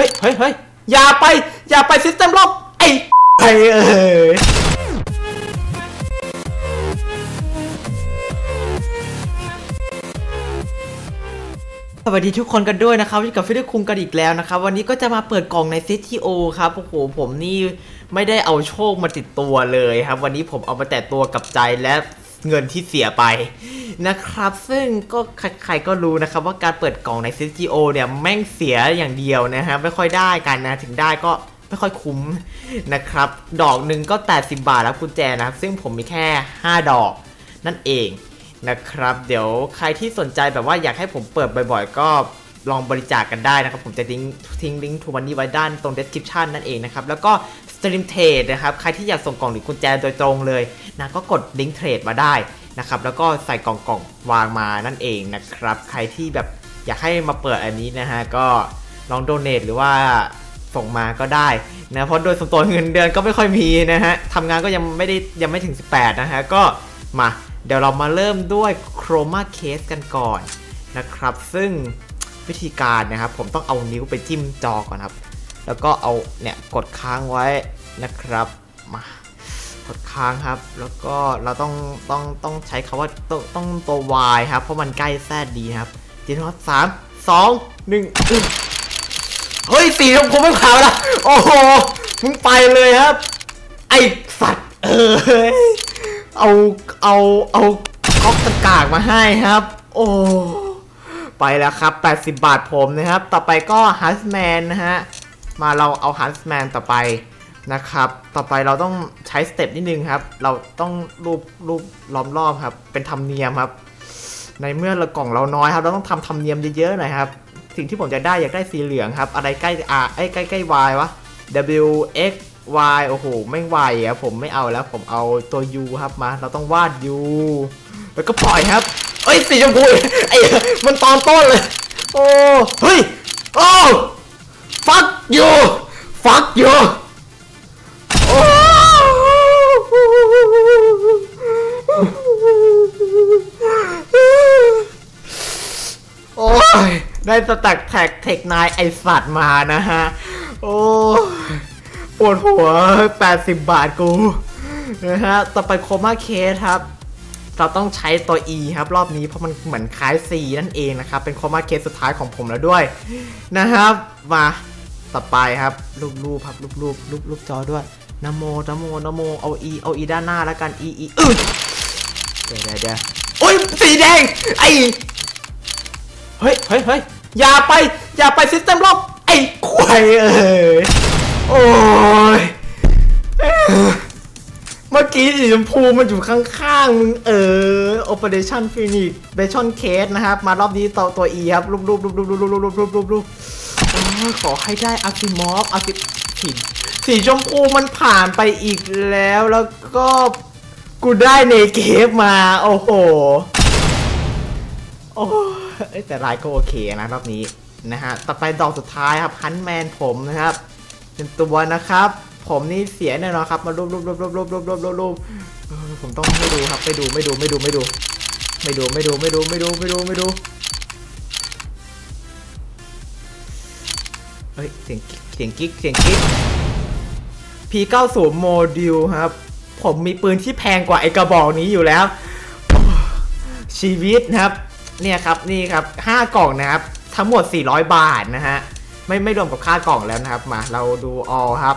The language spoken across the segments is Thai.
ฮ้ยเฮ้ยเฮ้ยอย่าไป อย่าไปซิสเต็มล็อกไอ้ไอเอ้ยสวัสดีทุกคนกันด้วยนะครับอยู่กับฟิลิปคุงกันอีกแล้วนะครับ วันนี้ก็จะมาเปิดกล่องใน CTO ครับโอ้โหผมนี่ไม่ได้เอาโชคมาติดตัวเลยครับ วันนี้ผมเอามาแต่ตัวกับใจและเงินที่เสียไป นะครับ ซึ่งก็ใครก็รู้นะครับว่าการเปิดกล่องใน CTO เนี่ย แม่งเสียอย่างเดียวนะฮะ ไม่ค่อยได้กันนะ ถึงได้ก็ไม่ค่อยคุ้มนะครับ ดอกหนึ่งก็ 80 บาทแล้วกุญแจนะครับ ซึ่งผมมีแค่ 5 ดอกนั่นเองนะครับ เดี๋ยวใครที่สนใจแบบว่าอยากให้ผมเปิดบ่อยๆ ก็ลองบริจาคกกันได้นะครับ ผมจะทิ้งทิ้งลิงก์ทูมันนี่ไว้ด้านตรง description นั่นเองนะครับ แล้วก็สตรีมเทรดนะครับ ใครที่อยากส่งกล่องหรือกุญแจโดยตรงเลยนะก็กดลิงก์เทรดมาได้ นะครับแล้วก็ใส่กล่องกล่องวางมานั่นเองนะครับ ใครที่แบบอยากให้มาเปิดอันนี้นะฮะก็ลองโดเนทหรือว่าส่งมาก็ได้นะเพราะโดยส่วนตัวเงินเดือนก็ไม่ค่อยมีนะฮะทำงานก็ยังไม่ได้ยังไม่ถึง 18 นะฮะก็มาเดี๋ยวเรามาเริ่มด้วยโครมาเคสกันก่อนนะครับ ซึ่งวิธีการนะครับ ผมต้องเอานิ้วไปจิ้มจอก่อนครับ แล้วก็เอาเนี่ยกดค้างไว้นะครับมา กดค้างครับ แล้วก็เราต้องต้องต้องใช้คาว่าต้องต้องตัว Y ครับ เพราะมันใกล้แซดดีครับจีนอตสามสองหนึ่งเฮ้ยสีชมพูไม่ขาวละโอ้โหมึงไปเลยครับ ไอสัตว์เออเอาเอาเอาก๊อกตะกากมาให้ครับ โอ้ไปแล้วครับ 80 บาทผมนะครับ ต่อไปก็ฮัสแมนนะฮะ มาเราเอาฮัสแมนต่อไป นะครับ ต่อไปเราต้องใช้สเต็ปนิดนึงครับ เราต้องรูปรูปล้อมรอบครับ เป็นธรรมเนียมครับ ในเมื่อเรากล่องเราน้อยครับ เราต้องทำธรรมเนียมเยอะๆหน่อยครับ สิ่งที่ผมจะได้อยากได้สีเหลืองครับ อะไรใกล้ R ไอ้ใกล้ใกล้ Y วะ W X Y โอ้โห ไม่ไหวอะผมไม่เอาแล้ว ผมเอาตัว U ครับมา เราต้องวาด U แล้วก็ปล่อยครับ เอ้ยสีชมพูไอ้มันตอนต้นเลย โอ้ เฮ้ย โอ้ fuck you fuck you ได้สแต็กแท็กเทคนายไอสัตว์มานะฮะ โอ้ปวดหัว 80 บาทกู นะฮะ ต่อไปโคม่าเคสครับ เราต้องใช้ตัว E ครับ รอบนี้เพราะมันเหมือนคล้าย C นั่นเองนะครับ เป็นโคม่าเคสสุดท้ายของผมแล้วด้วย นะครับ มาต่อไปครับ รูปรูปครับ รูปรูปรูปรูปจอด้วยนโมนโมนโม เอา E เอา E ด้านหน้าแล้วกัน E E อึเดี๋ยวเดี๋ยวเดี๋ยวโอ้ยสีแดง ไอ เฮ้ยเฮ้ยเฮ้ยอย่าไป อย่าไปซิสเต็มล็อกไอ้ควายเอ้ยโอ้ยเมื่อกี้สีชมพูมันอยู่ข้างๆมึงเออ Operation Phoenix b a t i o n Case นะครับ มารอบนี้ต่อตัว E ครับรูปรูปรูปรูปรูปรูปรูปรูปรูปรูปขอให้ได้อาร์ติมอฟอาร์ติผิดสีชมพูมันผ่านไปอีกแล้วแล้วก็กูได้เนเกฟมา โอ้โห โอ้แต่ลายก็โอเคนะรอบนี้นะฮะ ต่อไปดอกสุดท้ายครับฮันแมนผมนะครับเป็นตัวนะครับ ผมนี่เสียแน่นอนครับ มารูปรูปรูปรูปรูปรูปรูปรูปรูปผมต้องไม่ดูครับ ไม่ดูไม่ดูไม่ดูไม่ดู ไม่ดูไม่ดูไม่ดูไม่ดูไม่ดูไม่ดูเฮ้ยเสียงเสียงกิ๊กเสียงกิ๊ก P90 โมดิลครับ ผมมีปืนที่แพงกว่าไอกระบอกนี้อยู่แล้ว ชีวิตนะครับ เนี่ยครับนี่ครับ5กล่องนะครับทั้งหมด 400 บาทนะฮะไม่ไม่รวมกับค่ากล่องแล้วนะครับมาเราดูออครับ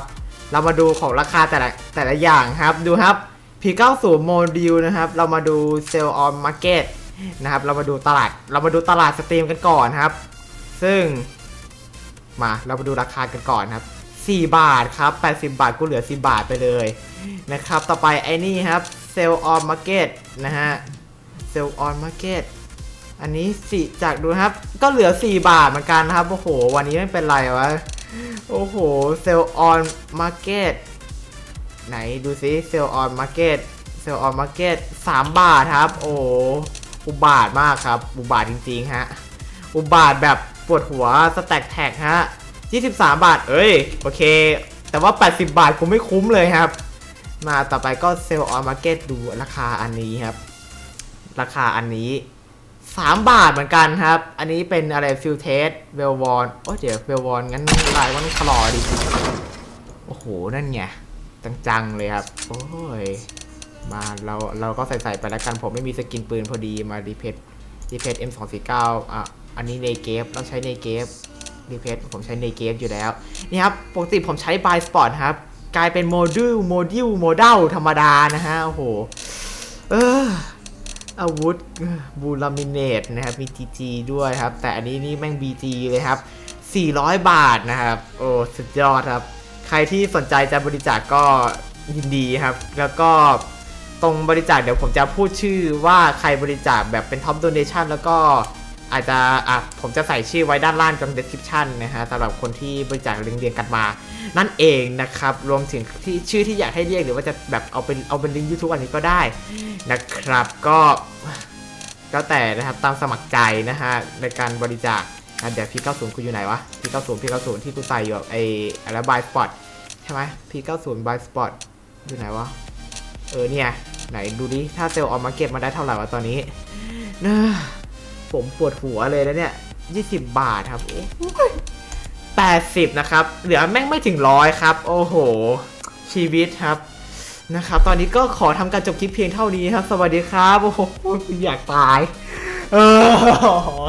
เรามาดูของราคาแต่ละแต่ละอย่างครับดูครับ P90 โมดิลนะครับ เรามาดูเซลล์ออนมาร์เก็ตนะครับเรามาดูตลาดเรามาดูตลาดสตรีมกันก่อนครับ ซึ่งมาเรามาดูราคากันก่อนครับ 4 บาทครับ 80 บาทกูเหลือ4บาทไปเลยนะครับ ต่อไปไอ้นี่ครับเซลล์ออนมาร์เก็ตนะฮะเซลล์ออนมาร์เก็ต อันนี้สี่จากดูครับ ก็เหลือ 4 บาทเหมือนกันนะครับ โอ้โห วันนี้ไม่เป็นไรวะ โอ้โห เซลล์ออนมาร์เก็ตไหนดูซิเซลล์ออนมาร์เก็ตเซลล์ออนมาร์เก็ต3บาทครับ โอ้อุบาทมากครับ อุบาทจริงๆฮะ อุบาทแบบปวดหัวสแต็กแท็กฮะ23 บาท เอ้ย โอเค แต่ว่า 80 บาทกูไม่คุ้มเลยครับ มาต่อไปก็เซลล์ออนมาร์เก็ตดูราคาอันนี้ครับ ราคาอันนี้ 3 บาทเหมือนกันครับ อันนี้เป็นอะไรฟิลเทสเวลวอนโอ้เดี๋ยวเวลวอนงั้นลายวันคลอดิโอ้โห นั่นไงจังๆเลยครับ โอ้ย มาเราเราก็ใส่ๆไปแล้วกันผมไม่มีสกินปืนพอดีมาดีเพชดีเพช M249 อะอันนี้เนเกฟเราใช้เนเกฟดีเพชผมใช้เนเกฟอยู่แล้ว นี่ครับ ปกติผมใช้บายสปอร์ตครับ กลายเป็นโมดูลโมดิวโมดัลธรรมดานะฮะ โอ้โห เออ อาวุธบูลามิเนตนะครับมีจีด้วยครับ แต่อันนี้นี่แม่งบีจีเลยครับ 400 บาทนะครับ โอ้สุดยอดครับ ใครที่สนใจจะบริจาคกก็ยินดีครับ แล้วก็ตรงบริจาคเดี๋ยวผมจะพูดชื่อว่าใครบริจาคแบบเป็นท็อปด onation แล้วก็ อาจจะอะผมจะใส่ชื่อไว้ด้านล่างตรง description นะฮะสำหรับคนที่บริจาคเรียงๆกันมา นั่นเองนะครับ รวมถึงที่ชื่อที่อยากให้เรียกหรือว่าจะแบบเอาเป็นเอาเป็นลิงก์ YouTube อันนี้ก็ได้นะครับ ก็แล้วแต่นะครับตามสมัครใจนะฮะในการบริจาคอะเดี๋ยวพี่90คุณอยู่ไหนวะพี่90พี่90ที่กูใส่อยู่ไอ้อะไรบายสปอตใช่ไหมพี่90บายสปอตอยู่ไหนวะเออเนี่ยไหนดูดิถ้าเซลล์ออกมาเก็ตมาได้เท่าไหร่วะตอนนี้นะ ผมปวดหัวเลยนะเนี่ย20 บาทครับโอ้ย80 นะครับ เหลือแม่งไม่ถึงร้อยครับ โอ้โห ชีวิตครับนะครับ ตอนนี้ก็ขอทำการจบคลิปเพียงเท่านี้ครับ สวัสดีครับ โอ้โหอยากตาย เออ